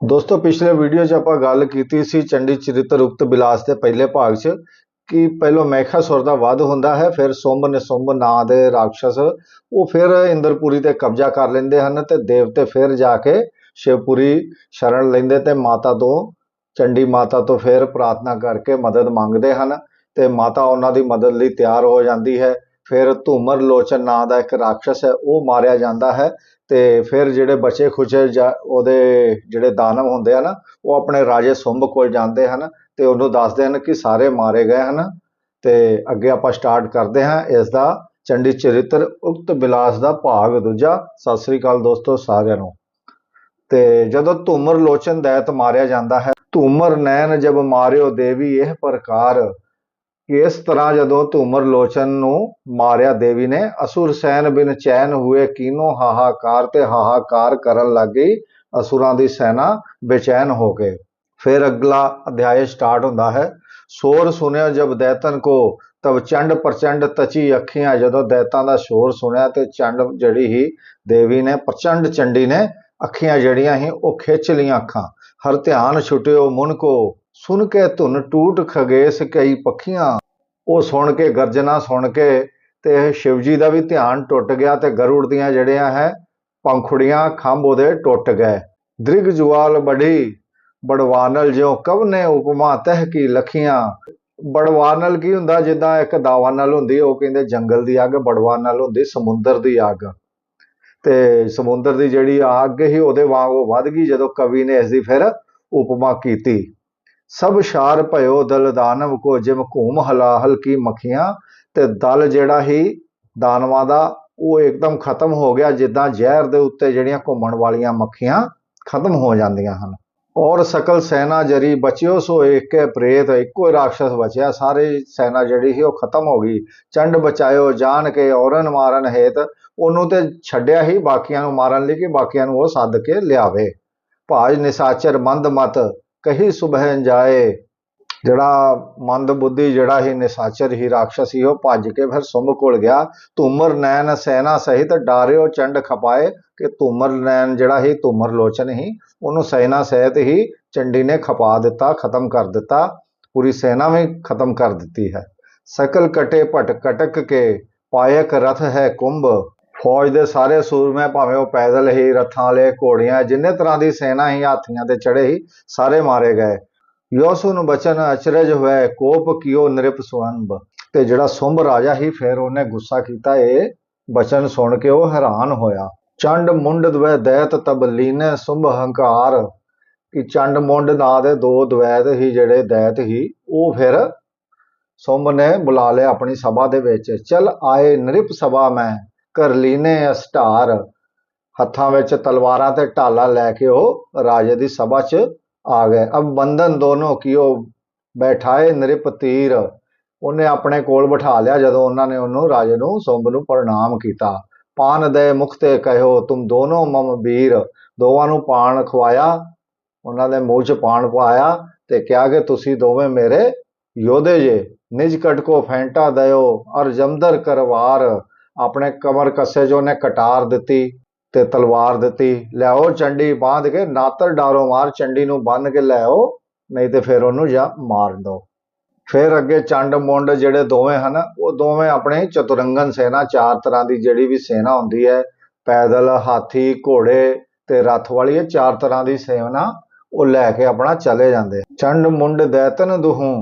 ਦੋਸਤੋ, ਪਿਛਲੇ ਵੀਡੀਓ 'ਚ ਆਪਾਂ ਗੱਲ ਕੀਤੀ ਸੀ ਚੰਡੀ ਚਰਿੱਤਰ ਉਕਤ ਬਿਲਾਸ ਦੇ ਪਹਿਲੇ ਭਾਗ 'ਚ ਕਿ ਪਹਿਲੋਂ ਮਹਿਖਾਸੁਰ ਦਾ ਵਧ ਹੁੰਦਾ ਹੈ, ਫਿਰ ਸੁੰਭ ਨਿਸੁੰਭ ਨਾਂ ਦੇ ਰਾਖਸ਼ ਉਹ ਫਿਰ ਇੰਦਰਪੁਰੀ ਤੇ ਕਬਜ਼ਾ ਕਰ ਲੈਂਦੇ ਹਨ ਤੇ ਦੇਵਤੇ ਫਿਰ ਜਾ ਕੇ ਸ਼ਿਵਪੁਰੀ ਸ਼ਰਨ ਲੈਂਦੇ ਤੇ ਮਾਤਾ ਤੋਂ, ਚੰਡੀ ਮਾਤਾ ਤੋਂ ਫਿਰ ਪ੍ਰਾਰਥਨਾ ਕਰਕੇ ਮਦਦ ਮੰਗਦੇ ਹਨ ਤੇ ਮਾਤਾ ਉਹਨਾਂ ਦੀ ਮਦਦ ਲਈ ਤਿਆਰ ਹੋ ਜਾਂਦੀ ਹੈ। ਫਿਰ ਧੂਮਰ ਲੋਚਨ ਨਾਂ ਦਾ ਇੱਕ ਰਾਖਸ਼ ਹੈ, ਉਹ ਮਾਰਿਆ ਜਾਂਦਾ ਹੈ ਤੇ ਫਿਰ ਜਿਹੜੇ ਬਚੇ ਖੁਚੇ ਉਹਦੇ ਜਿਹੜੇ ਦਾਨਵ ਹੁੰਦੇ ਹਨ ਉਹ ਆਪਣੇ ਰਾਜੇ ਸੁੰਭ ਕੋਲ ਜਾਂਦੇ ਹਨ ਤੇ ਉਹਨੂੰ ਦੱਸਦੇ ਹਨ ਕਿ ਸਾਰੇ ਮਾਰੇ ਗਏ ਹਨ ਤੇ ਅੱਗੇ ਆਪਾਂ ਸਟਾਰਟ ਕਰਦੇ ਹਾਂ ਇਸ ਦਾ ਚੰਡੀ ਚਰਿੱਤਰ ਉਕਤ ਬਿਲਾਸ ਦਾ ਭਾਗ ਦੂਜਾ। ਸਤਿ ਸ੍ਰੀ ਅਕਾਲ ਦੋਸਤੋ ਸਾਰਿਆਂ ਨੂੰ। ਤੇ ਜਦੋਂ ਧੂਮਰ ਲੋਚਨ ਦੈਤ ਮਾਰਿਆ ਜਾਂਦਾ ਹੈ, ਧੂਮਰ ਨੈਣ ਜਬ ਮਾਰਿਓ ਦੇਵੀ ਇਹ ਪ੍ਰਕਾਰ ਕਿ ਇਸ ਤਰ੍ਹਾਂ ਜਦੋਂ ਧੂਮਰ ਲੋਚਨ ਨੂੰ ਮਾਰਿਆ, ਦੇਵੀ ਨੇ ਅਸੁਰ ਸੈਨ ਬਿਨ ਚੈਨ ਹੋਏ ਕੀਨੋ ਹਾਹਾਕਾਰ ਤੇ ਹਾਹਾਕਾਰ ਕਰਨ ਲੱਗ ਗਈ। ਅਸੁਰਾਂ ਦੀ ਸੈਨਾ ਬੇਚੈਨ ਹੋ ਕੇ ਫਿਰ ਅਗਲਾ ਅਧਿਆਇ ਸਟਾਰਟ ਹੁੰਦਾ ਹੈ। ਸ਼ੋਰ ਸੁਨਿਆ ਜਬ ਦੈਤਨ ਕੋ, ਤਬ ਚੰਡ ਪ੍ਰਚੰਡ ਤਚੀ ਅੱਖੀਆਂ। ਜਦੋਂ ਦੈਤਾਂ ਦਾ ਸ਼ੋਰ ਸੁਣਿਆ ਤੇ ਚੰਡ ਜਿਹੜੀ ਹੀ ਦੇਵੀ ਨੇ, ਪ੍ਰਚੰਡ ਚੰਡੀ ਨੇ ਅੱਖੀਆਂ ਜਿਹੜੀਆਂ ਹੀ, ਉਹ ਖਿੱਚ ਲੀਆਂ ਅੱਖਾਂ। ਹਰ ਧਿਆਨ ਛੁਟਿਓ ਮਨ ਕੋ ਸੁਣ ਕੇ ਧੁਨ ਟੂਟ ਖਗੇਸ ਕਈ ਪੱਖੀਆਂ। ਉਹ ਸੁਣ ਕੇ, ਗਰਜਨਾ ਸੁਣ ਕੇ ਤੇ ਸ਼ਿਵਜੀ ਦਾ ਵੀ ਧਿਆਨ ਟੁੱਟ ਗਿਆ ਤੇ ਗਰੁੜ ਦੀਆਂ ਜਿਹੜੀਆਂ ਹੈ, ਪੰਖੁੜੀਆਂ, ਖੰਭ ਉਹਦੇ ਟੁੱਟ ਗਏ। ਦ੍ਰਿਗ ਜੁਆਲ ਬੜੀ, ਬੜਵਾਨਲ ਜਿਉ ਕਵਨੇ ਉਪਮਾ ਤਹਿ ਕੀ ਲਖੀਆਂ। ਬੜਵਾਨਲ ਕੀ ਹੁੰਦਾ? ਜਿੱਦਾਂ ਇੱਕ ਦਾਵਾਨਲ ਹੁੰਦੀ, ਉਹ ਕਹਿੰਦੇ ਜੰਗਲ ਦੀ ਅੱਗ, ਬੜਵਾਨਲ ਹੁੰਦੀ ਸਮੁੰਦਰ ਦੀ ਅੱਗ। ਤੇ ਸਮੁੰਦਰ ਦੀ ਜਿਹੜੀ ਅੱਗ ਹੀ ਉਹਦੇ ਵਾਂਗ ਉਹ ਵੱਧ ਗਈ ਜਦੋਂ ਕਵੀ ਨੇ ਇਸ ਦੀ ਫਿਰ ਉਪਮਾ ਕੀਤੀ। ਸਭ ਸ਼ਾਰ ਭਇਓ ਦਲ ਦਾਨਵ ਕੋ ਜਿਮ ਘੂਮ ਹਲਾ ਹਲਕੀ ਮੱਖੀਆਂ, ਤੇ ਦਲ ਜਿਹੜਾ ਹੀ ਦਾਨਵਾਂ ਦਾ, ਉਹ ਇੱਕਦਮ ਖਤਮ ਹੋ ਗਿਆ, ਜਿੱਦਾਂ ਜ਼ਹਿਰ ਦੇ ਉੱਤੇ ਜਿਹੜੀਆਂ ਘੁੰਮਣ ਵਾਲੀਆਂ ਮੱਖੀਆਂ ਖਤਮ ਹੋ ਜਾਂਦੀਆਂ ਹਨ। ਔਰ ਸਕਲ ਸੈਨਾ ਜਰੀ ਬਚਿਓ, ਸੋ ਏਕੇ ਪ੍ਰੇਤ ਇੱਕੋ ਹੀ ਬਚਿਆ। ਸਾਰੇ ਸੈਨਾ ਜਿਹੜੀ ਸੀ ਉਹ ਖਤਮ ਹੋ ਗਈ। ਚੰਡ ਬਚਾਇਓ ਜਾਣ ਕੇ ਔਰਨ ਮਾਰਨ ਹੇਤ ਉਹਨੂੰ ਤੇ ਛੱਡਿਆ ਹੀ, ਬਾਕੀਆਂ ਨੂੰ ਮਾਰਨ ਲਈ ਕਿ ਬਾਕੀਆਂ ਨੂੰ ਉਹ ਸੱਦ ਕੇ ਲਿਆਵੇ। ਭਾਜ ਨਿਸਾਚਰ ਮੰਦ ਮਤ ਕਹੀ ਸੁਬਹਿ ਜਾਏ, ਜਿਹੜਾ ਮੰਦ ਬੁੱਧੀ, ਜਿਹੜਾ ਹੀ ਨਿਸਾਚਰ, ਹੀ ਰਾਖਸ਼ ਸੀ ਉਹ ਭੱਜ ਕੇ ਫਿਰ ਸੁੰਭ ਕੋਲ ਗਿਆ। ਧੂਮਰ ਨੈਣ ਸੈਨਾ ਸਹਿਤ ਡਾਰਿਓ ਚੰਡ ਖਪਾਏ, ਕਿ ਧੂਮਰ ਨੈਣ ਜਿਹੜਾ ਹੀ ਧੂਮਰ ਲੋਚਨ ਹੀ, ਉਹਨੂੰ ਸੈਨਾ ਸਹਿਤ ਹੀ ਚੰਡੀ ਨੇ ਖਪਾ ਦਿੱਤਾ, ਖਤਮ ਕਰ ਦਿੱਤਾ। ਪੂਰੀ ਸੈਨਾ ਵੀ ਖਤਮ ਕਰ ਦਿੱਤੀ ਹੈ। ਸਕਲ ਕਟੇ ਭਟ ਕਟਕ ਕੇ, ਪਾਇਕ ਰਥ ਹੈ ਕੁੰਭ। ਫੌਜ ਦੇ ਸਾਰੇ ਸੂਰਮੇ ਭਾਵੇਂ ਉਹ ਪੈਦਲ ਹੀ, ਰੱਥਾਂ ਵਾਲੇ, ਘੋੜਿਆਂ, ਜਿੰਨੇ ਤਰ੍ਹਾਂ ਦੀ ਸੈਨਾ ਹੀ ਹਾਥੀਆਂ ਤੇ ਚੜੇ ਹੀ, ਸਾਰੇ ਮਾਰੇ ਗਏ। ਯੋਸੁਨ ਬਚਨ ਅਚਰਜ ਹੋਇਆ, ਕੋਪ ਕਿਉ ਨਿਰਪ ਸੁਅੰਬ ਤੇ ਜਿਹੜਾ ਸੁੰਭ ਰਾਜਾ ਹੀ ਫਿਰ ਉਹਨੇ ਗੁੱਸਾ ਕੀਤਾ, ਇਹ ਬਚਨ ਸੁਣ ਕੇ ਉਹ ਹੈਰਾਨ ਹੋਇਆ। ਚੰਡ ਮੁੰਡ ਦਵੈ ਦੈਤ ਤਬਲੀਨੇ ਸੁੰਭ ਹੰਕਾਰ। ਕਿ ਚੰਡ ਮੁੰਡ ਨਾਂ ਦੇ ਦੋ ਦਵੈਤ ਹੀ ਜਿਹੜੇ ਦੈਤ ਹੀ, ਉਹ ਫਿਰ ਸੁੰਭ ਨੇ ਬੁਲਾ ਲਿਆ ਆਪਣੀ ਸਭਾ ਦੇ ਵਿੱਚ। ਚਲ ਆਏ ਨਿਰਪ ਸਭਾ ਮੈਂ। ਕਰਲੀਨੇ ਅਸਟਾਰ ਹੱਥਾਂ ਵਿੱਚ ਤਲਵਾਰਾਂ ਤੇ ਢਾਲਾਂ ਲੈ ਕੇ ਉਹ ਰਾਜੇ ਦੀ ਸਭਾ 'ਚ ਆ ਗਏ। ਅਬ ਬੰਧਨ ਦੋਨੋਂ ਕੀਓ ਬੈਠਾਏ ਨਿਰਪ ਤੀਰ। ਉਹਨੇ ਆਪਣੇ ਕੋਲ ਬਿਠਾ ਲਿਆ ਜਦੋਂ ਉਹਨਾਂ ਨੇ ਉਹਨੂੰ ਰਾਜੇ ਨੂੰ ਸੁੰਭ ਨੂੰ ਪ੍ਰਣਾਮ ਕੀਤਾ। ਪਾਨ ਦੇ ਮੁਖ ਤੇ ਕਹਿਓ, ਤੁਮ ਦੋਨੋਂ ਮਮ ਵੀਰ ਦੋਵਾਂ ਨੂੰ ਪਾਣ ਖਵਾਇਆ। ਉਹਨਾਂ ਦੇ ਮੂੰਹ 'ਚ ਪਾਣ ਪਾਇਆ ਤੇ ਕਿਹਾ ਕਿ ਤੁਸੀਂ ਦੋਵੇਂ ਮੇਰੇ ਯੋਧੇ ਜੇ। ਨਿਜ ਕਟ ਕੋ ਫੈਂਟਾ ਦਇਓ, ਅਰ ਜਮਦਰ ਕਰਵਾਰ। ਆਪਣੇ ਕਮਰ ਕੱਸੇ 'ਚ ਉਹਨੇ ਕਟਾਰ ਦਿੱਤੀ ਤੇ ਤਲਵਾਰ ਦਿੱਤੀ, ਲਿਆਓ ਚੰਡੀ ਬਾਂਧ ਕੇ ਨਾਤਰ ਡਾਰੋ ਮਾਰ ਚੰਡੀ ਨੂੰ ਬੰਨ ਕੇ ਲਿਆਓ, ਨਹੀਂ ਤੇ ਫਿਰ ਉਹਨੂੰ ਜਾਂ ਮਾਰ ਦੋ। ਫਿਰ ਅੱਗੇ ਚੰਡ ਮੁੰਡ ਜਿਹੜੇ ਦੋਵੇਂ ਹਨ, ਉਹ ਦੋਵੇਂ ਆਪਣੇ ਚਤੁਰੰਗਨ ਸੈਨਾ, ਚਾਰ ਤਰ੍ਹਾਂ ਦੀ ਜਿਹੜੀ ਵੀ ਸੈਨਾ ਹੁੰਦੀ ਹੈ, ਪੈਦਲ, ਹਾਥੀ, ਘੋੜੇ ਤੇ ਰੱਥ ਵਾਲੀ ਇਹ ਚਾਰ ਤਰ੍ਹਾਂ ਦੀ ਸੈਨਾ ਉਹ ਲੈ ਕੇ ਆਪਣਾ ਚਲੇ ਜਾਂਦੇ। ਚੰਡ ਮੁੰਡ ਦੈਤਨ ਦੁਹੂ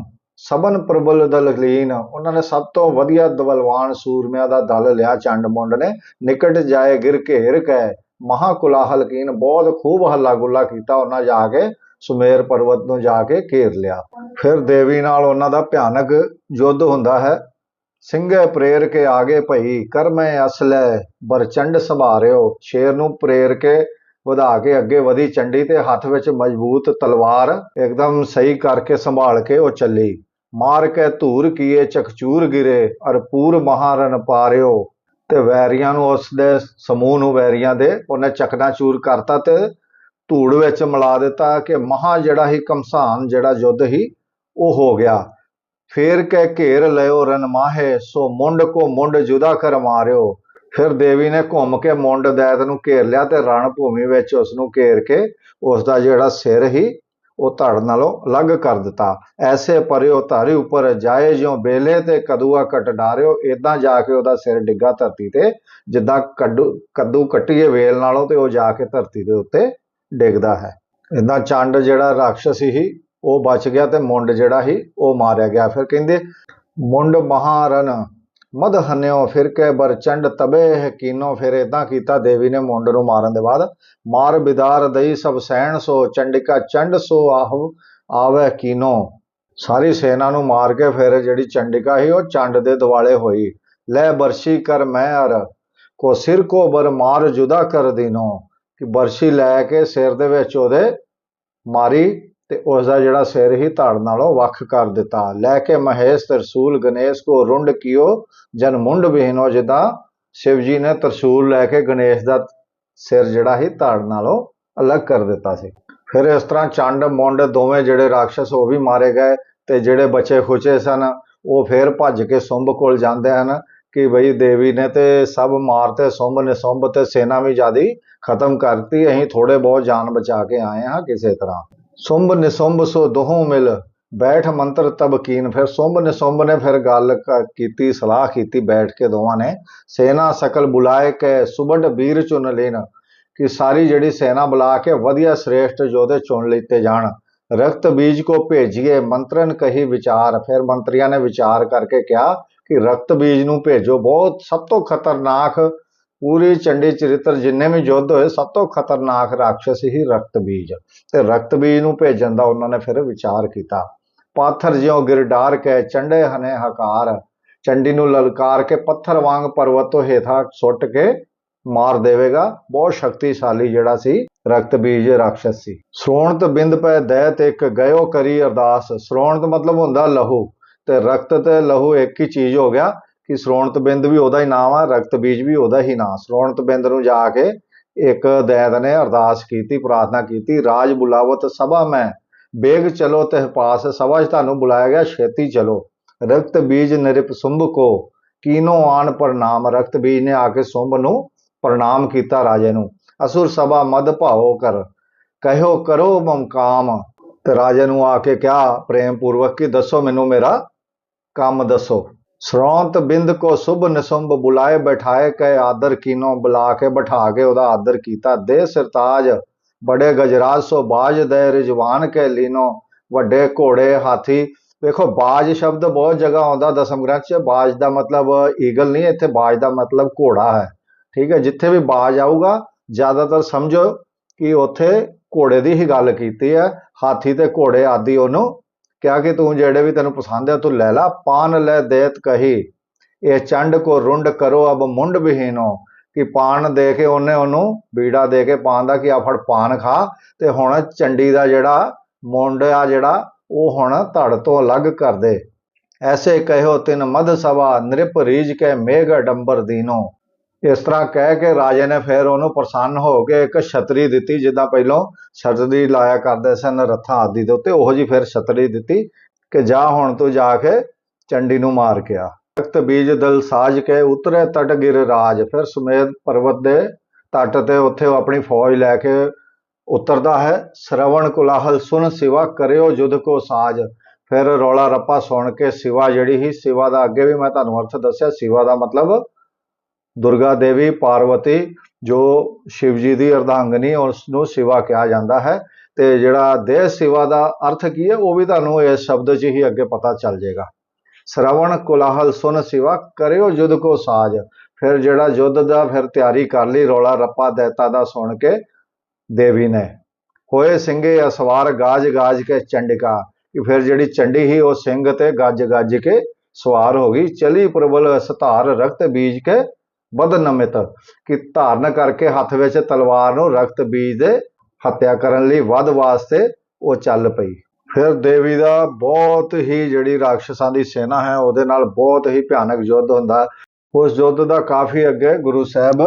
ਸਬਨ ਪ੍ਰਬਲ ਦਲ ਲੀਨ ਉਹਨਾਂ ਨੇ ਸਭ ਤੋਂ ਵਧੀਆ ਦਵਲਵਾਨ ਸੂਰਮਿਆਂ ਦਾ ਦਲ ਲਿਆ, ਚੰਡ ਮੁੰਡ ਨੇ। ਨਿਕਟ ਜਾਏ ਗਿਰ ਘੇਰ ਕੇ ਮਹਾ ਕੁਲਾਹਲ ਕੀਨ ਬਹੁਤ ਖੂਬ ਹੱਲਾ ਗੁੱਲਾ ਕੀਤਾ ਉਹਨਾਂ ਜਾ ਕੇ, ਸੁਮੇਰ ਪਰਬਤ ਨੂੰ ਜਾ ਕੇ ਘੇਰ ਲਿਆ। ਫਿਰ ਦੇਵੀ ਨਾਲ ਉਹਨਾਂ ਦਾ ਭਿਆਨਕ ਯੁੱਧ ਹੁੰਦਾ ਹੈ। ਸਿੰਘੇ ਪ੍ਰੇਰ ਕੇ ਆਗੇ ਭਈ ਕਰਮੈ ਅਸਲੇ ਬਰਚੰਡ ਸੰਭਾਰਿਓ। ਸ਼ੇਰ ਨੂੰ ਪ੍ਰੇਰ ਕੇ ਵਧਾ ਕੇ ਅੱਗੇ ਵਧੀ ਚੰਡੀ ਤੇ ਹੱਥ ਵਿੱਚ ਮਜ਼ਬੂਤ ਤਲਵਾਰ, ਇੱਕਦਮ ਸਹੀ ਕਰਕੇ ਸੰਭਾਲ ਕੇ ਉਹ ਚੱਲੀ। ਮਾਰ ਕੇ ਧੂਰ ਕੀਏ, ਚਕਚੂਰ ਗਿਰੇ, ਅਰਪੂਰ ਮਹਾਰਨ ਪਾਰਿਓ। ਤੇ ਵੈਰੀਆਂ ਨੂੰ ਉਸ ਦੇ ਸਮੂਹ ਨੂੰ ਵੈਰੀਆਂ ਦੇ, ਉਹਨੇ ਚਕਨਾਚੂਰ ਕਰਤਾ ਤੇ ਧੂੜ ਵਿੱਚ ਮਿਲਾ ਦਿੱਤਾ ਕਿ ਮਹਾ ਜਿਹੜਾ ਹੀ ਕਮਸਾਨ, ਜਿਹੜਾ ਯੁੱਧ ਹੀ, ਉਹ ਹੋ ਗਿਆ। ਫੇਰ ਕੇ ਘੇਰ ਲਿਓ ਰਨ ਮਾਹੇ, ਸੋ ਮੁੰਡ ਕੋ ਮੁੰਡ ਜੁਦਾ ਕਰ ਮਾਰਿਓ। ਫਿਰ ਦੇਵੀ ਨੇ ਘੁੰਮ ਕੇ ਮੁੰਡ ਦੈਤ ਨੂੰ ਘੇਰ ਲਿਆ ਤੇ ਰਣ ਭੂਮੀ ਵਿੱਚ ਉਸ ਨੂੰ ਘੇਰ ਕੇ ਉਸ ਦਾ ਜਿਹੜਾ ਸਿਰ ਹੀ ਉਹ ਧੜ ਨਾਲੋਂ ਅਲੱਗ ਕਰ ਦਿੱਤਾ। ਐਸੇ ਪਰਿਓ ਧਾਰੀ ਉੱਪਰ ਜਾਏ ਜਿਉ ਬੇਲੇ ਤੇ ਕਦੂਆ ਕਟ ਡਾਰਿਓ ਇਦਾਂ ਜਾ ਕੇ ਉਹਦਾ ਸਿਰ ਡਿੱਗਾ ਧਰਤੀ ਤੇ, ਜਿੱਦਾਂ ਕੱਦੂ ਕੱਦੂ ਕੱਟੀਏ ਵੇਲ ਨਾਲੋਂ ਤੇ ਉਹ ਜਾ ਕੇ ਧਰਤੀ ਦੇ ਉੱਤੇ ਡਿੱਗਦਾ ਹੈ। ਇਦਾਂ ਚੰਡ ਜਿਹੜਾ ਰਾਖਸ਼ ਸੀ, ਉਹ ਬਚ ਗਿਆ ਤੇ ਮੁੰਡ ਜਿਹੜਾ ਸੀ, ਉਹ ਮਾਰਿਆ ਗਿਆ। ਫਿਰ ਕਹਿੰਦੇ, ਮੁੰਡ ਮਹਾਰਨ ਮਦ ਹਨਿਓ ਫਿਰ ਕੇ ਬਰ ਚੰਡ ਤਬੇ ਹਕੀਨੋ ਫਿਰ ਇਦਾਂ ਕੀਤਾ ਦੇਵੀ ਨੇ ਮੁੰਡ ਨੂੰ ਮਾਰਨ ਦੇ ਬਾਅਦ। ਮਾਰ ਬਿਦਾਰ ਦਈ ਸਭ ਸੈਣ ਸੋ, ਚੰਡਿਕਾ ਚੰਡ ਸੋ ਆਹਵ ਆਵੇ ਕੀਨੋ। ਸਾਰੀ ਸੈਨਾ ਨੂੰ ਮਾਰ ਕੇ ਫਿਰ ਜਿਹੜੀ ਚੰਡਿਕਾ ਸੀ, ਉਹ ਚੰਡ ਦੇ ਦਿਵਾਲੇ ਹੋਈ। ਲੈ ਬਰਸ਼ੀ ਕਰ ਮੈਂ ਅਰ, ਕੋ ਸਿਰ ਕੋ ਬਰ ਮਾਰ ਜੁਦਾ ਕਰ ਦੀਨੋ। ਕਿ ਬਰਸ਼ੀ ਲੈ ਕੇ ਸਿਰ ਦੇ ਵਿੱਚ ਉਹਦੇ ਮਾਰੀ ਤੇ ਉਸ ਦਾ ਜਿਹੜਾ ਸਿਰ ਹੀ ਧੜ ਨਾਲੋਂ ਵੱਖ ਕਰ ਦਿੱਤਾ। ਲੈ ਕੇ ਮਹੇਸ਼ ਤਰਸੂਲ ਗਣੇਸ਼ ਕੋ ਰੁੰਡ ਕਿਓ, ਜਨ ਮੁੰਡ ਬਿਹਨੋ ਜਿੱਦਾਂ। ਸ਼ਿਵ ਜੀ ਨੇ ਤਰਸੂਲ ਲੈ ਕੇ ਗਣੇਸ਼ ਦਾ ਸਿਰ ਜਿਹੜਾ ਹੀ ਧੜ ਨਾਲੋਂ ਅਲੱਗ ਕਰ ਦਿੱਤਾ ਸੀ। ਫਿਰ ਇਸ ਤਰ੍ਹਾਂ ਚੰਡ, ਮੁੰਡ ਦੋਵੇਂ ਜਿਹੜੇ ਰਾਖਸ਼ ਉਹ ਵੀ ਮਾਰੇ ਗਏ ਤੇ ਜਿਹੜੇ ਬਚੇ ਖੁਚੇ ਸਨ, ਉਹ ਫਿਰ ਭੱਜ ਕੇ ਸੁੰਭ ਕੋਲ ਜਾਂਦੇ ਹਨ ਕਿ ਬਈ ਦੇਵੀ ਨੇ ਤੇ ਸਭ ਮਾਰਤੇ ਸੁੰਭ ਨੇ ਸੁੰਭ ਤੇ ਸੈਨਾ ਵੀ ਜਿਆਦੀ ਖਤਮ ਕਰਤੀ, ਅਸੀਂ ਥੋੜੇ ਬਹੁਤ ਜਾਨ ਬਚਾ ਕੇ ਆਏ ਹਾਂ ਕਿਸੇ ਤਰ੍ਹਾਂ। ਸੁੰਭ ਨਿਸੁੰਭ ਸੋ ਦੋਹੋਂ ਮਿਲ, ਬੈਠ ਮੰਤਰ ਤਬ ਕੀਨ। ਫਿਰ ਸੁੰਭ ਨਿਸੁੰਭ ਨੇ ਫਿਰ ਗੱਲ ਕ- ਕੀਤੀ, ਸਲਾਹ ਕੀਤੀ ਬੈਠ ਕੇ ਦੋਵਾਂ ਨੇ। ਸੈਨਾ ਸਕਲ ਬੁਲਾਏ ਕੇ ਸੁਬਡ ਵੀਰ ਚੁਣ ਲੈਣ ਕਿ ਸਾਰੀ ਜਿਹੜੀ ਸੈਨਾ ਬੁਲਾ ਕੇ ਵਧੀਆ ਸ੍ਰੇਸ਼ਟ ਯੋਧੇ ਚੁਣ ਲਿੱਤੇ ਜਾਣ। ਰਕਤ ਬੀਜ ਕੋ ਭੇਜੀਏ, ਮੰਤਰਨ ਕਹੀ ਵਿਚਾਰ। ਫਿਰ ਮੰਤਰੀਆਂ ਨੇ ਵਿਚਾਰ ਕਰਕੇ ਕਿਹਾ ਕਿ ਰਕਤ ਬੀਜ ਨੂੰ ਭੇਜੋ। ਬਹੁਤ, ਸਭ ਤੋਂ ਖਤਰਨਾਕ ਪੂਰੀ ਚੰਡੀ ਚਰਿੱਤਰ ਜਿੰਨੇ ਵੀ ਯੁੱਧ ਹੋਏ, ਸਭ ਤੋਂ ਖਤਰਨਾਕ ਰਾਖਸ਼ ਹੀ ਰਕਤ ਬੀਜ। ਤੇ ਰਕਤ ਬੀਜ ਨੂੰ ਭੇਜਣ ਦਾ ਉਹਨਾਂ ਨੇ ਫਿਰ ਵਿਚਾਰ ਕੀਤਾ। ਪਾਥਰ ਜਿਉ ਗਿਰਡਾਰ ਕੇ ਚੰਡੇ ਹਨੇ ਹਕਾਰ, ਚੰਡੀ ਨੂੰ ਲਲਕਾਰ ਕੇ ਪੱਥਰ ਵਾਂਗ ਪਰਵਤ ਤੋਂ ਹੇਠਾਂ ਸੁੱਟ ਕੇ ਮਾਰ ਦੇਵੇਗਾ। ਬਹੁਤ ਸ਼ਕਤੀਸ਼ਾਲੀ ਜਿਹੜਾ ਸੀ ਰਕਤ ਬੀਜ ਰਾਖਸ਼ ਸੀ। ਸ੍ਰੋਣਤ ਬਿੰਦ ਪੈ ਦੈਤ ਇੱਕ ਗਇਓ ਕਰੀ ਅਰਦਾਸ। ਸ੍ਰੋਣਤ ਮਤਲਬ ਹੁੰਦਾ ਲਹੂ। ਤੇ ਰਕਤ ਤੇ ਲਹੂ ਇੱਕ ਹੀ ਚੀਜ਼ ਹੋ ਗਿਆ। ਕਿ ਸ੍ਰੋਣਤ ਬਿੰਦ ਵੀ ਉਹਦਾ ਹੀ ਨਾਮ ਆ ਰਕਤ ਬੀਜ ਵੀ ਉਹਦਾ ਹੀ ਨਾਮ। ਸ੍ਰੋਣਤ ਬਿੰਦ ਨੂੰ ਜਾ ਕੇ ਇੱਕ ਦੈਤ ਨੇ ਅਰਦਾਸ ਕੀਤੀ, ਪ੍ਰਾਰਥਨਾ ਕੀਤੀ, ਰਾਜ ਬੁਲਾਵਤ ਸਭਾ ਮੈਂ, ਬੇਗ ਚਲੋ ਤੇ ਪਾਸ, ਸਭਾ 'ਚ ਤੁਹਾਨੂੰ ਬੁਲਾਇਆ ਗਿਆ, ਛੇਤੀ ਚਲੋ। ਰਕਤ ਬੀਜ ਨਿਰਪ ਸੁੰਭ ਕੋ, ਕੀਨੋ ਆਣ ਪ੍ਰਣਾਮ। ਰਕਤ ਬੀਜ ਨੇ ਆ ਕੇ ਸੁੰਭ ਨੂੰ ਪ੍ਰਣਾਮ ਕੀਤਾ ਰਾਜੇ ਨੂੰ। ਅਸੁਰ ਸਭਾ ਮਦ ਭਾਓ ਕਰ, ਕਹਿਓ ਕਰੋ ਮਮਕਾਮ ਤੇ ਰਾਜੇ ਨੂੰ ਆ ਕੇ ਕਿਹਾ ਪ੍ਰੇਮ ਪੂਰਵਕ ਕਿ, ਦੱਸੋ ਮੈਨੂੰ ਮੇਰਾ ਕੰਮ ਦੱਸੋ। ਸ੍ਰੌਂਤ ਬਿੰਦ ਕੋ ਸੁਭ ਨਿਸੁੰਭ ਬੁਲਾਏ ਬਿਠਾਏ ਕੈ ਆਦਰ ਕੀਨੋ ਬੁਲਾ ਕੇ ਬਿਠਾ ਕੇ ਉਹਦਾ ਆਦਰ ਕੀਤਾ। ਦੇ ਸਰਤਾਜ ਬੜੇ ਗਜਰਾਜ ਸੋ ਬਾਜ ਦੇ ਰਿਜਵਾਨ ਕੇ ਲੀਨੋ, ਵੱਡੇ ਘੋੜੇ ਹਾਥੀ। ਵੇਖੋ, ਬਾਜ ਸ਼ਬਦ ਬਹੁਤ ਜਗ੍ਹਾ ਆਉਂਦਾ ਦਸਮ ਗ੍ਰੰਥ 'ਚ। ਬਾਜ ਦਾ ਮਤਲਬ ਈਗਲ ਨਹੀਂ, ਇੱਥੇ ਬਾਜ ਦਾ ਮਤਲਬ ਘੋੜਾ ਹੈ। ਠੀਕ ਹੈ, ਜਿੱਥੇ ਵੀ ਬਾਜ ਆਊਗਾ, ਜ਼ਿਆਦਾਤਰ ਸਮਝੋ ਕਿ ਉੱਥੇ ਘੋੜੇ ਦੀ ਹੀ ਗੱਲ ਕੀਤੀ ਹੈ। ਹਾਥੀ ਤੇ ਘੋੜੇ ਆਦਿ ਉਹਨੂੰ ਕਿਹਾ ਕਿ ਤੂੰ ਜਿਹੜੇ ਵੀ ਤੈਨੂੰ ਪਸੰਦ ਹੈ ਤੂੰ ਲੈ ਲਾ, ਪਾਨ ਲੈ ਦੇਤ ਕਹੀ। ਇਹ ਚੰਡ ਕੋ ਰੁੰਡ ਕਰੋ, ਅਬ ਮੁੰਡ ਬਿਹੀਨੋ ਕਿ ਪਾਨ ਦੇ ਕੇ ਉਹਨੇ ਉਹਨੂੰ ਬੀੜਾ ਦੇ ਕੇ ਪਾਨ ਦਾ ਕਿ ਆ ਫੜ ਪਾਨ ਖਾ। ਤੇ ਹੁਣ ਚੰਡੀ ਦਾ ਜਿਹੜਾ ਮੁੰਡ ਆ ਜਿਹੜਾ, ਉਹ ਹੁਣ ਧੜ ਤੋਂ ਅਲੱਗ ਕਰ ਦੇ। ਐਸੇ ਕਹਿਓ ਤਿਨ ਮਦ ਸਭਾ ਨਿਰਪ ਰੀਜ ਕੇ ਮੇਘ ਡੰਬਰ ਦੀਨੋ। ਇਸ ਤਰ੍ਹਾਂ ਕਹਿ ਕੇ ਰਾਜੇ ਨੇ ਫਿਰ ਉਹਨੂੰ ਪ੍ਰਸੰਨ ਹੋ ਕੇ ਇੱਕ ਛਤਰੀ ਦਿੱਤੀ, ਜਿੱਦਾਂ ਪਹਿਲਾਂ ਛਤਰੀ ਲਾਇਆ ਕਰਦੇ ਸਨ ਰੱਥਾਂ ਆਦਿ ਦੇ ਉੱਤੇ, ਉਹੋ ਜੀ ਫਿਰ ਛਤਰੀ ਦਿੱਤੀ ਕਿ ਜਾ ਹੁਣ ਤੂੰ ਜਾ ਕੇ ਚੰਡੀ ਨੂੰ ਮਾਰ ਕੇ ਆ। ਤਖਤ ਬੀਜ ਦਲ ਸਾਜ ਕੇ ਉਤਰੇ, ਤਟ ਗਿਰ ਰਾਜ। ਫਿਰ ਸੁਮੇਧ ਪਰਬਤ ਦੇ ਤੱਟ ਤੇ ਉੱਥੇ ਉਹ ਆਪਣੀ ਫੌਜ ਲੈ ਕੇ ਉਤਰਦਾ ਹੈ। ਸ਼ਰਵਣ ਕੁਲਾਹਲ ਸੁਨ ਸਿਵਾ ਕਰਿਓ ਜੁਧ ਕੋ ਸਾਜ। ਫਿਰ ਰੌਲਾ ਰੱਪਾ ਸੁਣ ਕੇ ਸਿਵਾ ਜਿਹੜੀ ਹੀ ਸਿਵਾ ਦਾ ਅੱਗੇ ਵੀ ਮੈਂ ਤੁਹਾਨੂੰ ਅਰਥ ਦੱਸਿਆ, ਸਿਵਾ ਦਾ ਮਤਲਬ ਦੁਰਗਾ ਦੇਵੀ ਪਾਰਵਤੀ, ਜੋ ਸ਼ਿਵ ਜੀ ਦੀ ਅਰਧਾਂਗਨੀ ਉਸ ਨੂੰ ਸਿਵਾ ਕਿਹਾ ਜਾਂਦਾ ਹੈ। ਤੇ ਜਿਹੜਾ ਦੇਹ ਸਿਵਾ ਦਾ ਅਰਥ ਕੀ ਹੈ, ਉਹ ਵੀ ਤੁਹਾਨੂੰ ਇਸ ਸ਼ਬਦ 'ਚ ਹੀ ਅੱਗੇ ਪਤਾ ਚੱਲ ਜਾਏਗਾ। ਸ਼ਰਵਣ ਕੁਲਾਹਲ ਸੁਨ ਸਿਵਾ, ਕਰਿਓ ਜੁਧ ਕੋ ਸਾਜ। ਫਿਰ ਜਿਹੜਾ ਯੁੱਧ ਦਾ ਫਿਰ ਤਿਆਰੀ ਕਰ ਲਈ, ਰੌਲਾ ਰੱਪਾ ਦੈਤਾ ਦਾ ਸੁਣ ਕੇ ਦੇਵੀ ਨੇ। ਹੋਏ ਸਿੰਘੇ ਅਸਵਾਰ ਗਾਜ ਗਾਜ ਕੇ ਚੰਡਿਕਾ। ਕਿ ਫਿਰ ਜਿਹੜੀ ਚੰਡੀ ਹੀ ਉਹ ਸਿੰਘ ਤੇ ਗੱਜ ਗੱਜ ਕੇ ਸਵਾਰ ਹੋ ਗਈ। ਚਲੀ ਪ੍ਰਬਲ ਸਧਾਰ ਰਕਤ ਬੀਜ ਕੇ ਬਦ ਨਮਿਤ ਕਿ ਧਾਰਨ ਕਰਕੇ ਹੱਥ ਵਿੱਚ ਤਲਵਾਰ ਨੂੰ ਰਕਤ ਬੀਜ ਦੇ ਹੱਤਿਆ ਕਰਨ ਲਈ ਵਧ ਵਾਸਤੇ ਉਹ ਚੱਲ ਪਈ। ਫਿਰ ਦੇਵੀ ਦਾ ਬਹੁਤ ਹੀ ਜਿਹੜੀ ਰਾਖਸ਼ਾਂ ਦੀ ਸੈਨਾ ਹੈ, ਉਹਦੇ ਨਾਲ ਬਹੁਤ ਹੀ ਭਿਆਨਕ ਯੁੱਧ ਹੁੰਦਾ ਉਸ ਯੁੱਧ ਦਾ ਕਾਫੀ ਅੱਗੇ ਗੁਰੂ ਸਾਹਿਬ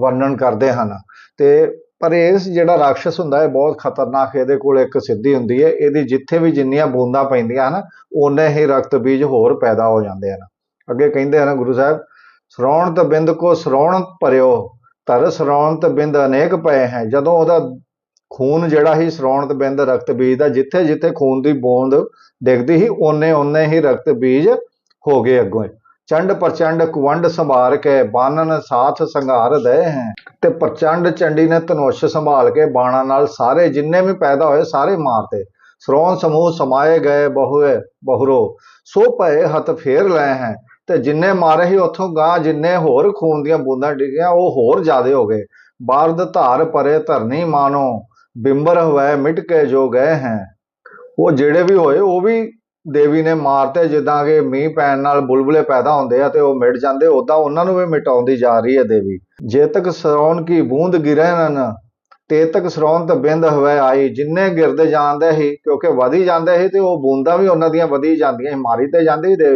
ਵਰਣਨ ਕਰਦੇ ਹਨ। ਤੇ ਪਰ ਇਸ ਜਿਹੜਾ ਰਾਖਸ਼ ਹੁੰਦਾ ਹੈ ਬਹੁਤ ਖਤਰਨਾਕ ਇਹਦੇ ਕੋਲ ਇੱਕ ਸਿੱਧੀ ਹੁੰਦੀ ਹੈ, ਇਹਦੀ ਜਿੱਥੇ ਵੀ ਜਿੰਨੀਆਂ ਬੂੰਦਾਂ ਪੈਂਦੀਆਂ ਹਨ, ਓਨੇ ਹੀ ਰਕਤ ਬੀਜ ਹੋਰ ਪੈਦਾ ਹੋ ਜਾਂਦੇ ਹਨ। ਅੱਗੇ ਕਹਿੰਦੇ ਹਨ ਗੁਰੂ ਸਾਹਿਬ ਸ਼੍ਰੋਣਤ ਬਿੰਦ ਕੋ ਸ਼੍ਰੋਣ ਭਰਿਓ, ਧਰ ਸ਼੍ਰੋਣਤ ਬਿੰਦ ਅਨੇਕ ਪਏ ਹੈ। ਜਦੋਂ ਉਹਦਾ ਖੂਨ ਜਿਹੜਾ ਹੀ ਸ਼੍ਰੋਣਤ ਬਿੰਦ ਰਕਤ ਬੀਜ ਦਾ ਜਿੱਥੇ ਜਿੱਥੇ ਖੂਨ ਦੀ ਬੂੰਦ ਡਿੱਗਦੀ ਸੀ ਓਨੇ ਓਨੇ ਹੀ ਰਕਤ ਬੀਜ ਹੋ ਗਏ ਅੱਗੋਂ। ਚੰਡ ਪ੍ਰਚੰਡ ਕੁਵੰਡ ਸੰਭਾਰ ਕੇ ਬਾਨਨ ਸਾਥ ਸੰਘਾਰ ਦੇ ਹੈ। ਤੇ ਪ੍ਰਚੰਡ ਚੰਡੀ ਨੇ ਧਨੁਸ਼ ਸੰਭਾਲ ਕੇ ਬਾਣਾ ਨਾਲ ਸਾਰੇ ਜਿੰਨੇ ਵੀ ਪੈਦਾ ਹੋਏ, ਸਾਰੇ ਮਾਰਤੇ ਸਰੋਣ ਸਮੂਹ ਸਮਾਏ ਗਏ ਬਹੁਏ ਬਹੁਰੋ, ਸੋ ਭਏ ਹੱਥ ਫੇਰ ਲਏ ਹੈ। ਤੇ ਜਿੰਨੇ ਮਾਰੇ ਹੀ ਉੱਥੋਂ ਗਾਂ ਜਿੰਨੇ ਹੋਰ ਖੂਨ ਦੀਆਂ ਬੂੰਦਾਂ ਡਿੱਗੀਆਂ, ਉਹ ਹੋਰ ਜ਼ਿਆਦੇ ਹੋ ਗਏ। ਬਾਰਦ ਧਾਰ ਪਰੇ ਧਰਨੀ ਮਾਨੋ ਬਿੰਬਰ ਹੋਏ ਮਿਟ ਕੇ ਜੋ ਗਏ ਹੈ। ਉਹ ਜਿਹੜੇ ਵੀ ਹੋਏ, ਉਹ ਵੀ ਦੇਵੀ ਨੇ ਮਾਰਤੇ, ਜਿੱਦਾਂ ਕਿ ਮੀਂਹ ਪੈਣ ਨਾਲ ਬੁਲਬੁਲੇ ਪੈਦਾ ਹੁੰਦੇ ਆ ਤੇ ਉਹ ਮਿਟ ਜਾਂਦੇ ਉਦਾਂ ਉਹਨਾਂ ਨੂੰ ਵੀ ਮਿਟਾਉਂਦੀ ਜਾ ਰਹੀ ਹੈ ਦੇਵੀ। ਜੇ ਤੱਕ ਸਰੌਣ ਕੀ ਬੂੰਦ ਗਿਰੇ ਨਨ ਤੇ ਤੱਕ ਬਿੰਦ ਹੋਵੇ ਆਈ, ਜਿੰਨੇ ਗਿਰਦੇ ਜਾਂਦੇ ਸੀ, ਕਿਉਂਕਿ ਵਧੀ ਜਾਂਦੇ ਸੀ ਤੇ ਉਹ ਬੂੰਦਾਂ ਵੀ ਉਹਨਾਂ ਦੀਆਂ ਵਧੀ ਜਾਂਦੀਆਂ ਮਾਰੀ ਤੇ ਜਾਂਦੀ ਦੇ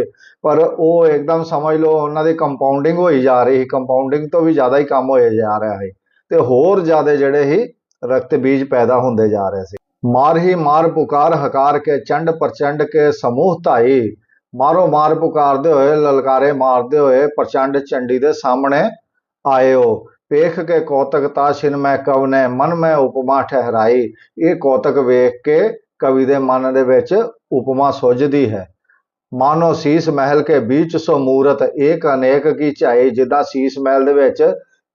ਪਰ ਉਹ ਇੱਕਦਮ ਸਮਝ ਲਓ ਉਹਨਾਂ ਦੀ ਕੰਪਾਊਂਡਿੰਗ ਹੋਈ ਜਾ ਰਹੀ ਸੀ ਕੰਪਾਊਂਡਿੰਗ ਤੋਂ ਵੀ ਜ਼ਿਆਦਾ ਹੀ ਕੰਮ ਹੋਏ ਜਾ ਰਿਹਾ ਸੀ ਤੇ ਹੋਰ ਜ਼ਿਆਦਾ ਜਿਹੜੇ ਸੀ ਰਕਤ ਬੀਜ ਪੈਦਾ ਹੁੰਦੇ ਜਾ ਰਹੇ ਸੀ। ਮਾਰ ਹੀ ਮਾਰ ਪੁਕਾਰ ਹਕਾਰ ਕੇ ਚੰਡ ਪ੍ਰਚੰਡ ਕੇ ਸਮੂਹ ਧਾਈ, ਮਾਰੋ ਮਾਰ ਪੁਕਾਰਦੇ ਹੋਏ ਲਲਕਾਰੇ ਮਾਰਦੇ ਹੋਏ ਪ੍ਰਚੰਡ ਚੰਡੀ ਦੇ ਸਾਹਮਣੇ ਆਏ ਆਇਓ ਵੇਖ ਕੇ ਕੌਤਕ ਤਾਸ਼ਿਨ ਮੈਂ ਕਵ ਨੇ ਮਨ ਮੈਂ ਉਪਮਾ ਠਹਿਰਾਈ। ਇਹ ਕੌਤਕ ਵੇਖ ਕੇ ਕਵੀ ਦੇ ਮਨ ਦੇ ਵਿੱਚ ਉਪਮਾ ਸੁੱਝਦੀ ਹੈ। ਮਾਨੋ ਸੀਸ ਮਹਿਲ ਕੇ ਵਿੱਚ ਸੋ ਮੂਰਤ, ਏਕ ਅਨੇਕ ਕੀ ਚਾਈ ਜਿੱਦਾਂ ਸੀਸ ਮਹਿਲ ਦੇ ਵਿੱਚ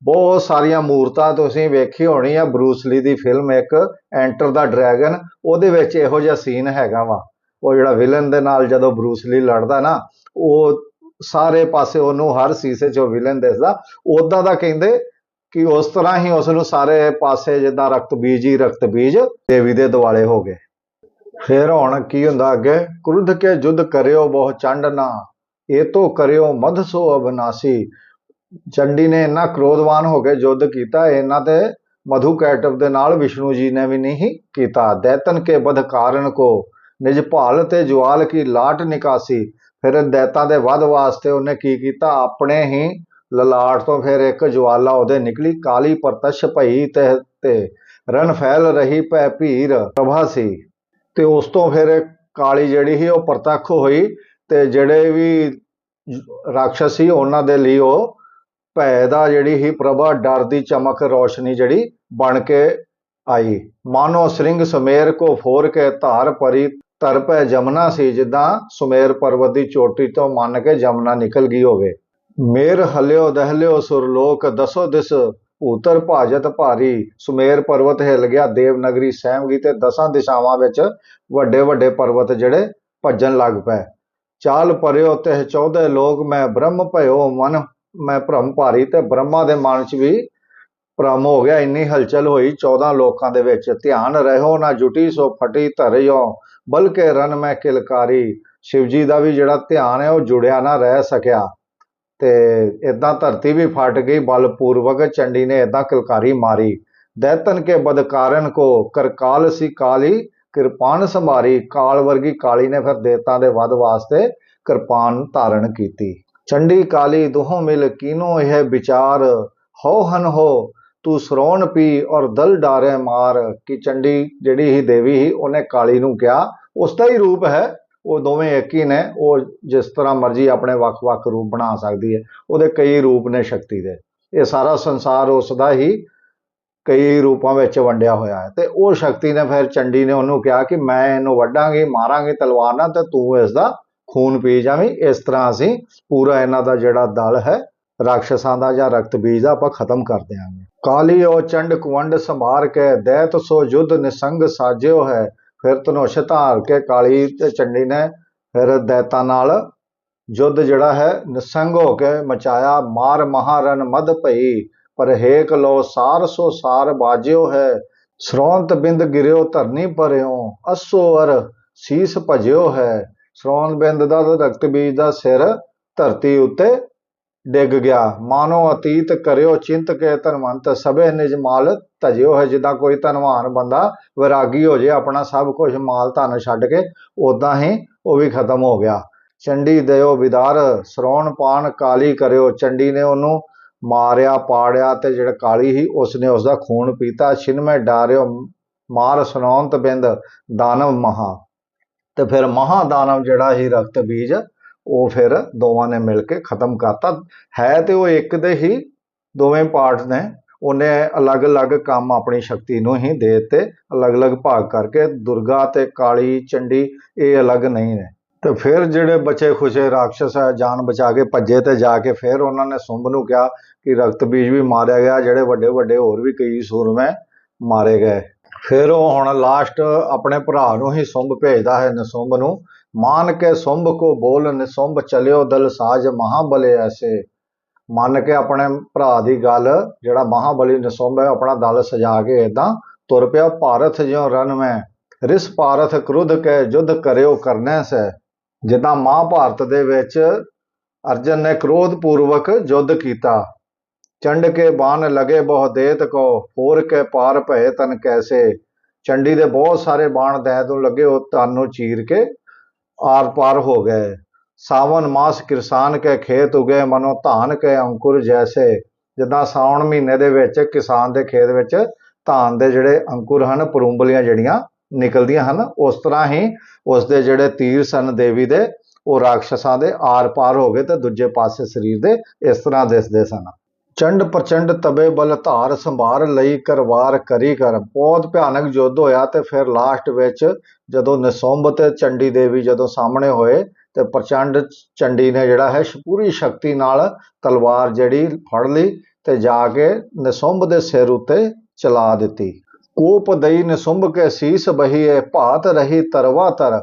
ਬਹੁਤ ਸਾਰੀਆਂ ਮੂਰਤਾਂ ਤੁਸੀਂ ਵੇਖੀ ਹੋਣੀ ਆ ਬਰੂਸਲੀ ਦੀ ਫਿਲਮ ਇੱਕ, ਐਂਟਰ ਦਾ ਡਰੈਗਨ, ਉਹਦੇ ਵਿੱਚ ਇਹੋ ਜਿਹਾ ਸੀਨ ਹੈਗਾ ਵਾ। ਉਹ ਜਿਹੜਾ ਵਿਲਨ ਦੇ ਨਾਲ ਜਦੋਂ ਬਰੂਸਲੀ ਲੜਦਾ ਨਾ, ਉਹ ਸਾਰੇ ਪਾਸੇ ਉਹਨੂੰ ਹਰ ਸੀਸੇ 'ਚ ਉਹ ਵਿਲਨ ਦਿਸਦਾ। ਉਦਾਂ ਦਾ ਕਹਿੰਦੇ ਕਿ ਉਸ ਤਰ੍ਹਾਂ ਹੀ ਉਸ ਨੂੰ ਸਾਰੇ ਪਾਸੇ ਜਿੱਦਾਂ ਰਕਤ ਬੀਜ ਹੀ ਰਕਤ ਬੀਜ ਦੇਵੀ ਦੇ ਦੁਆਲੇ ਹੋ ਗਏ। ਫਿਰ ਹੁਣ ਕੀ ਹੁੰਦਾ ਅੱਗੇ? ਕ੍ਰੁੱਧ ਕੇ ਜੁਦ ਕਰਿਓ ਬਹੁ ਚੰਡ ਨਾ ਇਹ ਤੋਂ ਕਰਿਓ ਮਧ ਸੋ ਅਬਨਾਸੀ। ਚੰਡੀ ਨੇ ਇੰਨਾ ਕ੍ਰੋਧਵਾਨ ਹੋ ਕੇ ਯੁੱਧ ਕੀਤਾ, ਇਹਨਾਂ ਤੇ ਮਧੂ ਕੈਟਵ ਦੇ ਨਾਲ ਵਿਸ਼ਨੂੰ ਜੀ ਨੇ ਵੀ ਨਹੀਂ ਕੀਤਾ। ਦੈਤਨ ਕੇ ਬਧ ਕਾਰਨ ਕੋ, ਨਿਜ ਭਾਲ ਤੇ ਜਵਾਲ ਕੀ ਲਾਟ ਨਿਕਾਸੀ। ਫਿਰ ਦੈਤਾਂ ਦੇ ਵਧ ਵਾਸਤੇ ਉਹਨੇ ਕੀ ਕੀਤਾ? ਆਪਣੇ ਹੀ ਲਲਾਟ ਤੋਂ ਫਿਰ ਇੱਕ ਜਵਾਲਾ ਉਹਦੇ ਨਿਕਲੀ। ਕਾਲੀ ਪ੍ਰਤਸ਼ ਭਈ ਤੇ ਤੇ ਰਨ ਫੈਲ ਰਹੀ ਭੈ ਭੀਰ ਪ੍ਰਭਾ ਸੀ। ਤੇ ਉਸ ਤੋਂ ਫਿਰ ਕਾਲੀ ਜਿਹੜੀ ਸੀ ਉਹ ਪ੍ਰਤੱਖ ਹੋਈ ਤੇ ਜਿਹੜੇ ਵੀ ਰਾਖਸ਼ ਸੀ ਉਹਨਾਂ ਦੇ ਲਈ ਉਹ ਭੈ ਦਾ ਜਿਹੜੀ ਹੀ ਪ੍ਰਭਾ ਡਰ ਦੀ ਚਮਕ ਰੋਸ਼ਨੀ ਜਿਹੜੀ ਬਣ ਕੇ ਆਈ। ਮਾਨੋ ਸ੍ਰਿੰਗ ਸੁਮੇਰ ਕੋ ਫੋਰ ਕੇ ਧਾਰ ਪਰੀ ਧਰ ਪੈ ਜਮਨਾ ਸੀ ਜਿੱਦਾਂ ਸੁਮੇਰ ਪਰਬਤ ਦੀ ਚੋਟੀ ਤੋਂ ਮੰਨ ਕੇ ਜਮਨਾ ਨਿਕਲ ਗਈ ਹੋਵੇ। ਮੇਰ ਹਲਿਓ ਦਹਿਲਿਓ ਸੁਰਲੋਕ ਦਸੋ ਦਿਸ ਉਤਰ ਭਾਜਤ ਭਾਰੀ। ਸੁਮੇਰ ਪਰਵਤ ਹਿਲ ਗਿਆ ਦੇਵਨਗਰੀ ਸਹਿਮ ਗਈ ਤੇ ਦਸਾਂ ਦਿਸ਼ਾਵਾਂ ਵਿੱਚ ਵੱਡੇ ਵੱਡੇ ਪਰਵਤ ਜਿਹੜੇ ਭੱਜਣ ਲੱਗ ਪਏ। ਚਾਲ ਪਰਿਓ ਤੇ 14 ਲੋਕ, ਮੈਂ ਬ੍ਰਹਮ ਭਇਓ ਮਨ, ਮੈਂ ਭ੍ਰਮ ਭਾਰੀ ਤੇ ਬ੍ਰਹਮਾ ਦੇ ਮਨ 'ਚ ਵੀ ਭ੍ਰਮ ਹੋ ਗਿਆ। ਇੰਨੀ ਹਲਚਲ ਹੋਈ 14 ਲੋਕਾਂ ਦੇ ਵਿੱਚ, ਧਿਆਨ ਰਹਿਓ ਨਾ ਜੁਟੀ, ਸੋ ਫਟੀ ਧਰਿਓ, ਬਲਕੇ ਰਨ ਮੈਂ ਕਿਲਕਾਰੀ। ਸ਼ਿਵਜੀ ਦਾ ਵੀ ਜਿਹੜਾ ਧਿਆਨ ਹੈ, ਉਹ ਜੁੜਿਆ ਨਾ ਰਹਿ ਸਕਿਆ। ਤੇ ਇਦਾਂ ਧਰਤੀ ਵੀ ਫਟ ਗਈ ਬਲਪੂਰਵਕ ਚੰਡੀ ਨੇ ਇਦਾਂ ਕਿਲਕਾਰੀ ਮਾਰੀ। ਦੈਤਨ ਕੇ ਬਦਕਾਰਨ ਕੋ ਕਰਕਾਲ ਸੀ ਕਾਲੀ, ਕਿਰਪਾਨ ਸੰਭਾਰੀ। ਕਾਲ ਵਰਗੀ ਕਾਲੀ ਨੇ ਫਿਰ ਦੇਵਤਾ ਦੇ ਵਧ ਵਾਸਤੇ ਕਿਰਪਾਨ ਧਾਰਨ ਕੀਤੀ। ਚੰਡੀ ਕਾਲੀ, ਦੋਹੋਂ ਮਿਲ ਕੀਨੋ ਇਹ ਵਿਚਾਰ? ਹੋ ਹਨ ਹੋ ਤੂੰ ਸਰੋਣ ਪੀ ਔਰ ਦਲ ਡਾਰੇ ਮਾਰ। ਕਿ ਚੰਡੀ ਜਿਹੜੀ ਹੀ ਦੇਵੀ ਹੀ ਉਹਨੇ ਕਾਲੀ ਨੂੰ ਕਿਹਾ, ਉਸ ਦਾ ਹੀ ਰੂਪ ਹੈ। ਉਹ ਦੋਵੇਂ ਇੱਕ ਹੀ ਨੇ, ਉਹ ਜਿਸ ਤਰ੍ਹਾਂ ਮਰਜ਼ੀ ਆਪਣੇ ਵੱਖ-ਵੱਖ ਰੂਪ ਬਣਾ ਸਕਦੀ ਹੈ, ਉਹਦੇ ਕਈ ਰੂਪ ਨੇ ਸ਼ਕਤੀ ਦੇ। ਇਹ ਸਾਰਾ ਸੰਸਾਰ ਉਸ ਦਾ ਹੀ ਕਈ ਰੂਪਾਂ ਵਿੱਚ ਵੰਡਿਆ ਹੋਇਆ ਹੈ। ਤੇ ਉਹ ਸ਼ਕਤੀ ਨੇ ਫਿਰ ਚੰਡੀ ਨੇ ਉਹਨੂੰ ਕਿਹਾ ਕਿ ਮੈਂ ਇਹਨੂੰ ਵੱਢਾਂਗੀ, ਮਾਰਾਂਗੀ ਤਲਵਾਰ ਨਾਲ ਤੇ ਤੂੰ ਇਸ ਦਾ ਖੂਨ ਪੀ ਜਾਵੀਂ। ਇਸ ਤਰ੍ਹਾਂ ਅਸੀਂ ਪੂਰਾ ਇਹਨਾਂ ਦਾ ਜਿਹੜਾ ਦਲ ਹੈ, ਰਾਖਸ਼ਾਂ ਦਾ ਜਾਂ ਰਕਤ ਬੀਜ ਦਾ ਆਪਾਂ ਖਤਮ ਕਰ ਦਿਆਂਗੇ। ਕਾਲੀ ਉਹ ਚੰਡ ਕੁਵੰਡ ਸੰਭਾਰ ਕੇ, ਦੈਤ ਸੋ ਯੁੱਧ ਨਿਸੰਗ ਸਾਜਿਓ ਹੈ। ਫਿਰ ਧਨੁਸ਼ ਧਾਰ ਕੇ ਕਾਲੀ ਤੇ ਚੰਡੀ ਨੇ ਫਿਰ ਦੈਤਾਂ ਨਾਲ ਯੁੱਧ ਜਿਹੜਾ ਹੈ ਨਿਸੰਗ ਹੋ ਕੇ ਮਚਾਇਆ, ਮਾਰ ਮਹਾਰਨ ਮਦ ਭਈ ਪਰ ਹੇਕ ਲੋ ਸਾਰ ਸੋ ਸਾਰ ਬਾਜਿਓ ਹੈ, ਸਰੌਂਤ ਬਿੰਦ ਗਿਰਿਓ ਧਰਨੀ ਪਰਿਓ, ਅਸੋ ਅਰ ਸੀਸ ਭਜਿਓ ਹੈ ਸਰੌਂਤ ਬਿੰਦ ਦਾ ਰਕਤ ਬੀਜ ਦਾ ਸਿਰ ਧਰਤੀ ਉੱਤੇ ਡਿੱਗ ਗਿਆ। ਮਾਨੋ ਅਤੀਤ ਕਰਿਓ ਚਿੰਤ ਕੇ ਧਨਵੰਤ, ਸਭੇ ਨਿਜ ਮਾਲ ਧਜਿਓ ਹੈ। ਜਿੱਦਾਂ ਕੋਈ ਧਨਵਾਨ ਬੰਦਾ ਵਿਰਾਗੀ ਹੋ ਜੇ, ਆਪਣਾ ਸਭ ਕੁਝ ਮਾਲ ਧਨ ਛੱਡ ਕੇ ਉਦਾਂ ਹੀ ਉਹ ਵੀ ਖਤਮ ਹੋ ਗਿਆ। ਚੰਡੀ ਦਿਓ ਵਿਦਾਰ, ਸਰੋਣ ਪਾਨ ਕਾਲੀ ਕਰਿਓ। ਚੰਡੀ ਨੇ ਉਹਨੂੰ ਮਾਰਿਆ, ਪਾੜਿਆ ਤੇ ਜਿਹੜਾ ਕਾਲੀ ਸੀ, ਉਸਨੇ ਉਸਦਾ ਖੂਨ ਪੀਤਾ। ਛਿਨਮੇ ਡਾਰਿਓ, ਮਾਰ ਸੁਨੌਂਤ ਬਿੰਦ, ਦਾਨਵ ਮਹਾ। ਤੇ ਫਿਰ ਮਹਾ ਦਾਨਵ ਜਿਹੜਾ ਸੀ, ਰਕਤ ਬੀਜ ਉਹ ਫਿਰ ਦੋਵਾਂ ਨੇ ਮਿਲ ਕੇ ਖਤਮ ਕਰਤਾ। ਹੈ ਤੇ ਉਹ ਇੱਕ ਦੇ ਹੀ ਦੋਵੇਂ ਪਾਰਟਸ ਨੇ। ਉਹਨੇ ਅਲੱਗ-ਅਲੱਗ ਕੰਮ ਆਪਣੀ ਸ਼ਕਤੀ ਨੂੰ ਹੀ ਦੇ ਦਿੱਤੇ। ਅਲੱਗ-ਅਲੱਗ ਭਾਗ ਕਰਕੇ ਦੁਰਗਾ ਤੇ ਕਾਲੀ ਚੰਡੀ, ਇਹ ਅਲੱਗ ਨਹੀਂ ਨੇ। ਤੇ ਫਿਰ ਜਿਹੜੇ ਬਚੇ ਖੁਸ਼ੇ ਰਾਖਸ਼ ਹੈ, ਜਾਨ ਬਚਾ ਕੇ ਭੱਜੇ ਤੇ ਜਾ ਕੇ ਫਿਰ ਉਹਨਾਂ ਨੇ ਸੁੰਭ ਨੂੰ ਕਿਹਾ ਕਿ ਰਕਤ ਬੀਜ ਵੀ ਮਾਰਿਆ ਗਿਆ, ਜਿਹੜੇ ਵੱਡੇ ਵੱਡੇ ਹੋਰ ਵੀ ਕਈ ਸੂਰਮੇ ਮਾਰੇ ਗਏ। ਫਿਰ ਉਹ ਹੁਣ ਲਾਸਟ ਆਪਣੇ ਭਰਾ ਨੂੰ ਹੀ ਸੁੰਭ ਭੇਜਦਾ ਹੈ ਨਿਸੁੰਭ ਨੂੰ। ਮਾਨ ਕੇ ਸੁੰਭ ਕੋ ਬੋਲ ਨਿਸੁੰਭ ਚਲਿਓ ਦਲ ਸਾਜ ਮਹਾਬਲੇ ਐਸੇ ਮੰਨ ਕੇ ਆਪਣੇ ਭਰਾ ਦੀ ਗੱਲ ਜਿਹੜਾ ਮਹਾਬਲੀ ਨਿਸੁੰਭ ਹੈ ਆਪਣਾ ਦਲ ਸਜਾ ਕੇ ਇਦਾਂ ਤੁਰ ਪਿਆ ਭਾਰਤ ਜਿਉ ਰਨ ਮੈਂ ਰਿਸ ਭਾਰਤ ਕ੍ਰੁੱਧ ਕੇ ਜੁਧ ਕਰਿਓ ਕਰਨੈ ਸੇ ਜਿੱਦਾਂ ਮਹਾਭਾਰਤ ਦੇ ਵਿੱਚ ਅਰਜਨ ਨੇ ਕ੍ਰੋਧ ਪੂਰਵਕ ਯੁੱਧ ਕੀਤਾ ਚੰਡ ਕੇ ਬਾਣ ਲਗੇ ਬਹੁ ਦੇਤ ਕੋ ਹੋਰ ਕੇ ਪਾਰ ਭਏ ਤਨ ਕੈਸੇ ਚੰਡੀ ਦੇ ਬਹੁਤ ਸਾਰੇ ਬਾਣ ਦੈ ਤੋਂ ਲੱਗੇ ਉਹ ਤਨ ਨੂੰ ਚੀਰ ਕੇ ਆਰ ਪਾਰ ਹੋ ਗਏ। ਸਾਵਨ ਮਾਸ ਕਿਰਸਾਨ ਕੇ ਖੇਤ ਉਗੇ, ਮਨੋ ਧਾਨ ਕੇ ਅੰਕੁਰ ਜੈਸੇ। ਜਿੱਦਾਂ ਸਾਉਣ ਮਹੀਨੇ ਦੇ ਵਿੱਚ ਕਿਸਾਨ ਦੇ ਖੇਤ ਵਿੱਚ ਧਾਨ ਦੇ ਜਿਹੜੇ ਅੰਕੁਰ ਹਨ, ਪਰੂੰਬਲੀਆਂ ਜਿਹੜੀਆਂ ਨਿਕਲਦੀਆਂ ਹਨ, ਉਸ ਤਰ੍ਹਾਂ ਹੀ ਉਸ ਦੇ ਜਿਹੜੇ ਤੀਰ ਸਨ ਦੇਵੀ ਦੇ, ਉਹ ਰਾਖਸ਼ਾਂ ਦੇ ਆਰ ਪਾਰ ਹੋ ਗਏ ਤੇ ਦੂਜੇ ਪਾਸੇ ਸਰੀਰ ਦੇ ਇਸ ਤਰ੍ਹਾਂ ਦਿਸਦੇ ਸਨ। ਚੰਡ ਪ੍ਰਚੰਡ ਤਬੇ ਬਲ ਧਾਰ ਸੰਭਾਰ ਲਈ ਕਰਵਾਰ ਕਰੀ ਕਰ ਬਹੁਤ ਭਿਆਨਕ ਯੁੱਧ ਹੋਇਆ ਤੇ ਫਿਰ ਲਾਸਟ ਵਿੱਚ ਜਦੋਂ ਨਿਸੁੰਭ ਤੇ ਚੰਡੀ ਦੇਵੀ ਜਦੋਂ ਸਾਹਮਣੇ ਹੋਏ ਤੇ ਪ੍ਰਚੰਡ ਚੰਡੀ ਨੇ ਜਿਹੜਾ ਹੈ ਸ਼- ਪੂਰੀ ਸ਼ਕਤੀ ਨਾਲ ਤਲਵਾਰ ਜਿਹੜੀ ਫੜ ਲਈ ਤੇ ਜਾ ਕੇ ਨਿਸੁੰਭ ਦੇ ਸਿਰ ਉੱਤੇ ਚਲਾ ਦਿੱਤੀ। ਕੋਪ ਦਈ ਨਿਸੁੰਭ ਕੇ ਸੀਸ ਬਹੀਏ, ਭਾਤ ਰਹੀ ਤਰਵਾ ਤਰ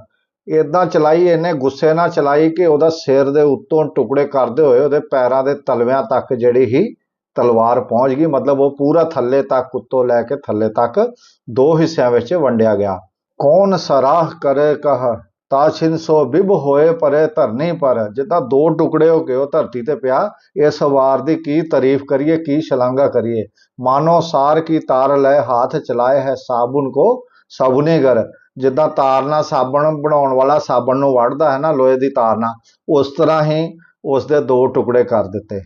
ਇਦਾਂ ਚਲਾਈ ਇਹਨੇ ਗੁੱਸੇ ਨਾਲ ਚਲਾਈ ਕਿ ਉਹਦਾ ਸਿਰ ਦੇ ਉੱਤੋਂ ਟੁਕੜੇ ਕਰਦੇ ਹੋਏ ਉਹਦੇ ਪੈਰਾਂ ਦੇ ਤਲਵਿਆਂ ਤੱਕ ਜਿਹੜੀ ਹੀ ਤਲਵਾਰ ਪਹੁੰਚ ਗਈ। ਮਤਲਬ ਉਹ ਪੂਰਾ ਥੱਲੇ ਤੱਕ, ਉੱਤੋਂ ਲੈ ਕੇ ਥੱਲੇ ਤੱਕ ਦੋ ਹਿੱਸਿਆਂ ਵਿੱਚ ਵੰਡਿਆ ਗਿਆ। ਕੌਣ ਸਰਾਹ ਕਰੇ ਕਹ ਤਾਛਿਨ ਸੋ ਬਿਬ ਹੋਏ ਪਰੇ ਧਰਨੀ ਪਰ। ਜਿੱਦਾਂ ਦੋ ਟੁਕੜੇ ਹੋ ਕੇ ਉਹ ਧਰਤੀ ਤੇ ਪਿਆ, ਇਸ ਵਾਰ ਦੀ ਕੀ ਤਾਰੀਫ ਕਰੀਏ, ਕੀ ਸ਼ਲਾਘਾ ਕਰੀਏ? ਮਾਨੋ ਸਾਰ ਕੀ ਤਾਰ ਲੈ, ਹੱਥ ਚਲਾਏ ਹੈ ਸਾਬੁਨ ਕੋ ਸਾਬੁਨੇਗਰ ਜਿੱਦਾਂ ਤਾਰ ਨਾਲ ਸਾਬਣ ਬਣਾਉਣ ਵਾਲਾ ਸਾਬਣ ਨੂੰ ਵੜਦਾ ਹੈ ਨਾ, ਲੋਹੇ ਦੀ ਤਾਰ ਨਾਲ, ਉਸ ਤਰ੍ਹਾਂ ਹੀ ਉਸ ਦੇ ਦੋ ਟੁਕੜੇ ਕਰ ਦਿੱਤੇ।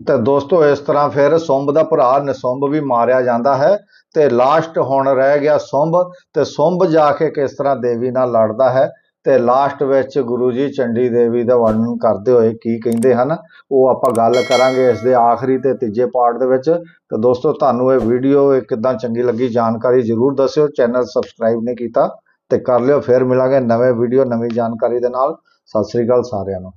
ਤੇ ਦੋਸਤੋ, ਇਸ ਤਰ੍ਹਾਂ ਫਿਰ ਸੁੰਭ ਦਾ ਭਰਾ ਨਿਸੁੰਭ ਵੀ ਮਾਰਿਆ ਜਾਂਦਾ ਹੈ ਤੇ ਲਾਸਟ ਹੁਣ ਰਹਿ ਗਿਆ ਸੁੰਭ ਤੇ ਸੁੰਭ ਜਾ ਕੇ ਕਿਸ ਤਰ੍ਹਾਂ ਦੇਵੀ ਨਾਲ ਲੜਦਾ ਹੈ ਤੇ ਲਾਸਟ ਵਿੱਚ ਗੁਰੂ ਜੀ ਚੰਡੀ ਦੇਵੀ ਦਾ ਵਰਣਨ ਕਰਦੇ ਹੋਏ ਕੀ ਕਹਿੰਦੇ ਹਨ, ਉਹ ਆਪਾਂ ਗੱਲ ਕਰਾਂਗੇ ਇਸ ਦੇ ਆਖਰੀ ਤੇ ਤੀਜੇ ਪਾਰਟ ਦੇ ਵਿੱਚ। ਤੇ ਦੋਸਤੋ, ਤੁਹਾਨੂੰ ਇਹ ਵੀਡੀਓ ਕਿੱਦਾਂ ਚੰਗੀ ਲੱਗੀ ਜਾਣਕਾਰੀ ਜਰੂਰ ਦੱਸਿਓ ਚੈਨਲ ਸਬਸਕ੍ਰਾਈਬ ਨਹੀਂ ਕੀਤਾ ਤੇ ਕਰ ਲਿਓ, ਫਿਰ ਮਿਲਾਂਗੇ ਨਵੇਂ ਵੀਡੀਓ ਨਵੀਂ ਜਾਣਕਾਰੀ ਦੇ ਨਾਲ। ਸਤਿ ਸ੍ਰੀ ਅਕਾਲ ਸਾਰਿਆਂ ਨੂੰ।